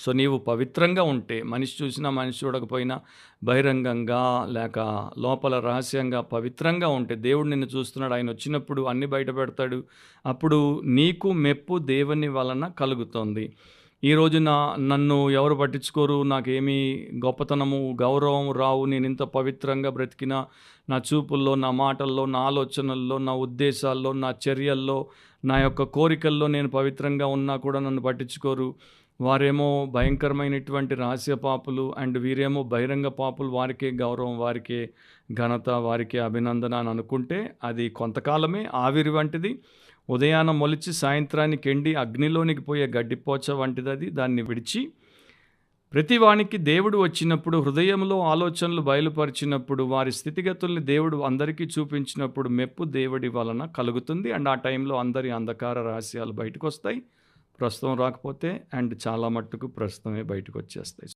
So నీవు పవిత్రంగా ఉంటే మనిషి చూసినా మనిషి చూడకపోయినా బహిరంగంగా లేక లోపల రహస్యంగా పవిత్రంగా ఉంటే దేవుడు నిన్ను చూస్తున్నాడు. ఆయన వచ్చినప్పుడు అన్ని బయట పెడతాడు. అప్పుడు నీకు మెప్పు దేవుని వలన కలుగుతుంది. ఈ రోజున నన్ను ఎవరు పట్టించుకోరు నాకేమీ గొప్పతనము గౌరవం రావు. నేను ఇంత పవిత్రంగా బ్రతికిన నా చూపుల్లో నా మాటల్లో నా ఆలోచనల్లో నా ఉద్దేశాల్లో నా చర్యల్లో నా యొక్క కోరికల్లో నేను పవిత్రంగా ఉన్నా కూడా నన్ను పట్టించుకోరు. వారేమో భయంకరమైనటువంటి రహస్య పాపులు అండ్ వీరేమో బహిరంగ పాపులు. వారికే గౌరవం వారికే ఘనత వారికే అభినందన అని అనుకుంటే అది కొంతకాలమే ఆవిరి వంటిది. ఉదయాన మొలిచి సాయంత్రానికి ఎండి అగ్నిలోనికి పోయే గడ్డిపోచ వంటిదది. దాన్ని విడిచి ప్రతి వానికి దేవుడు వచ్చినప్పుడు హృదయంలో ఆలోచనలు బయలుపరిచినప్పుడు వారి స్థితిగతుల్ని దేవుడు అందరికీ చూపించినప్పుడు మెప్పు దేవుడి వలన కలుగుతుంది. అండ్ ఆ టైంలో అందరి అంధకార రహస్యాలు బయటకు వస్తాయి ప్రస్తుతం రాకపోతే అండ్ చాలా మట్టుకు ప్రస్తుతమే బయటకు వచ్చేస్తాయి